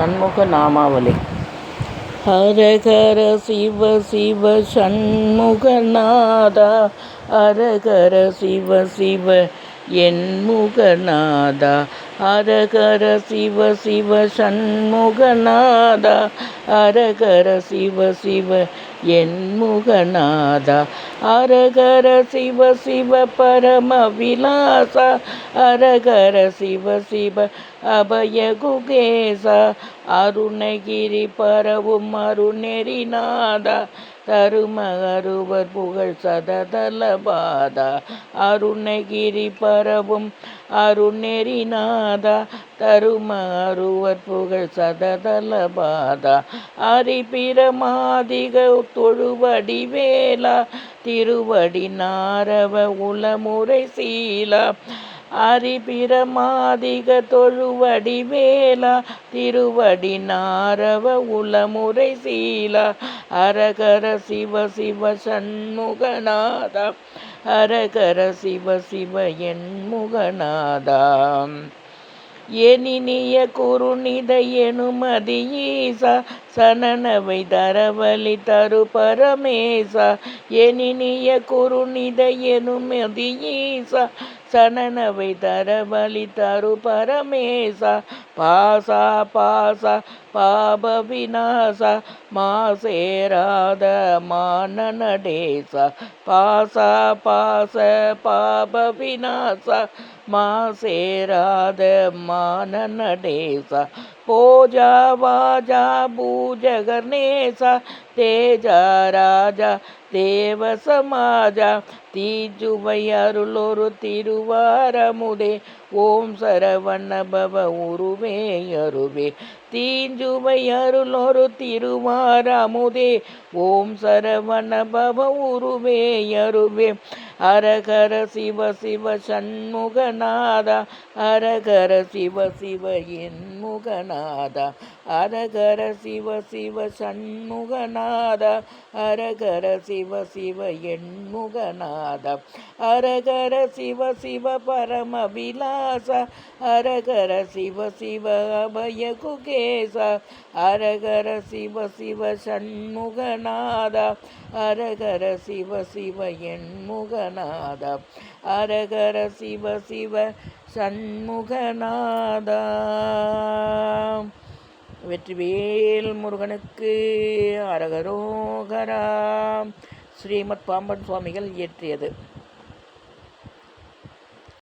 சண்முக நாமாவளி. ஹரஹர சிவ சிவ சண்முகநாதா ஹரஹர சிவ சிவ என்முகநாதா முகநாதா ஹரஹர சிவ சிவ சண்முகநாதா ஹரஹர சிவ சிவ என் அரகர சிவ சிவ பரம விலாசா அரகர சிவ சிவ அபய குகேசா அருணகிரி பரவும் அருணெறிநாதா தரும அருவர் புகழ் சததலபாதா. அருணகிரி பரவும் அருணெறிநாதா. தரும அருவர் புகழ் சததலபாதா. அரிபிரமாதிக தொழுவடி வேலா திருவடி நாரவ உலமுறை சீலா. அரிபிரமாதிக தொழுவடி வேலா திருவடி நாரவ உளமுறை சீலா. அரகர சிவ சிவ சண்முகநாதா அரகர சிவ சிவ என் முகநாதாம் எனினிய குருநித எனுமதி சனனவை தரவழி தரு பரமேசா. எனினிய குருநித எனுமதி சனனவை தரவழி தரு பரமேசா. பாசா பாசா பாப விநாசா மாசேராத மானடேசா பாசா பாச பாப விநாசா மா சேராத மான நடேசா போஜா வாஜா பூஜகர்ணேச. தேஜா ராஜா தேவ சமாஜா தீஜுவை அருளொரு திருவாரமுடே. ஓம் சரவண உருவே அருவே. தீஞ்சுவை அருளொரு திருவாரமுதே ஓம் சரவணபவ உருவே அருவே. அரகர சிவ சிவ சண்முகநாதா அரகர சிவ சிவ என் முகநாதா அரகர சிவ சிவ சண்முகநாதா அரகர சிவ சிவ எண்முகநாதா அரகர சிவ சிவ பரம விலாச அரகர சிவ சிவ அபய குகேச அரகர சிவ சிவ சண்முகநாதா அரகர சிவ சிவ எண்முகநாத முகநாதா அரகர சிவ சிவ சண்முகநாதா. வெற்றிவேல் முருகனுக்கு அரகரோகராம் ஸ்ரீமத் பாம்பன் சுவாமிகள் இயற்றியது.